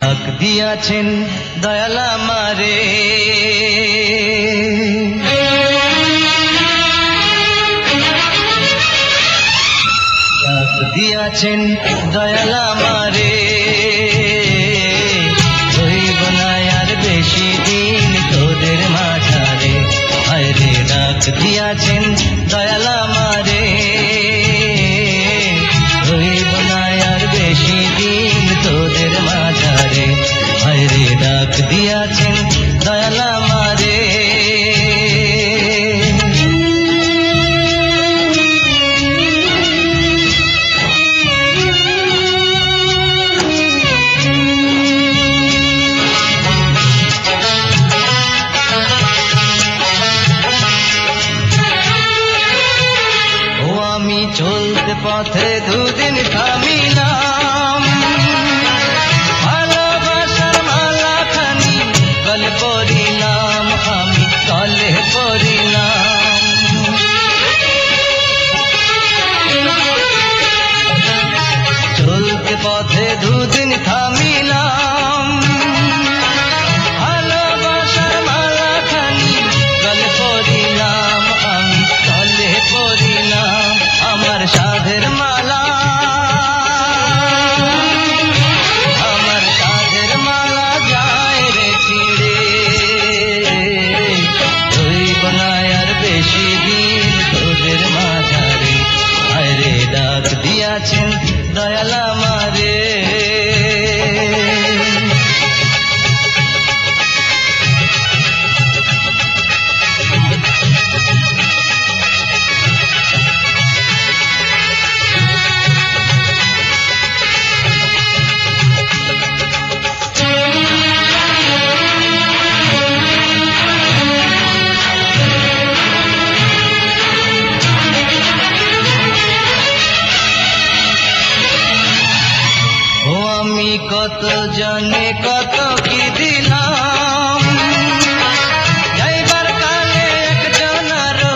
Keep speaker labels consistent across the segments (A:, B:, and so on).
A: ডাক দিয়াছেন দয়ালা মারে দিয়াছেন দয়ালা মারে হইব না আর বেশি দিন তোদের মাঝারে আরে ডাক দিয়াছেন দয়ালা মারে দিয়াছেন দয়ালা মারে ও আমি চলতে পথে দুদিন থামিলাম। আমি কত জনে কত কি দিলাম যাইবার কালে একজন আরো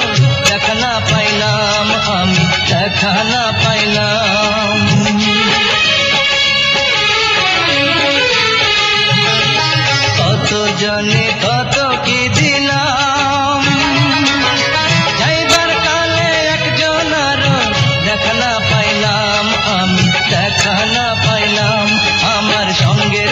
A: দেখা না পাইলাম আমি দেখা না পাইলাম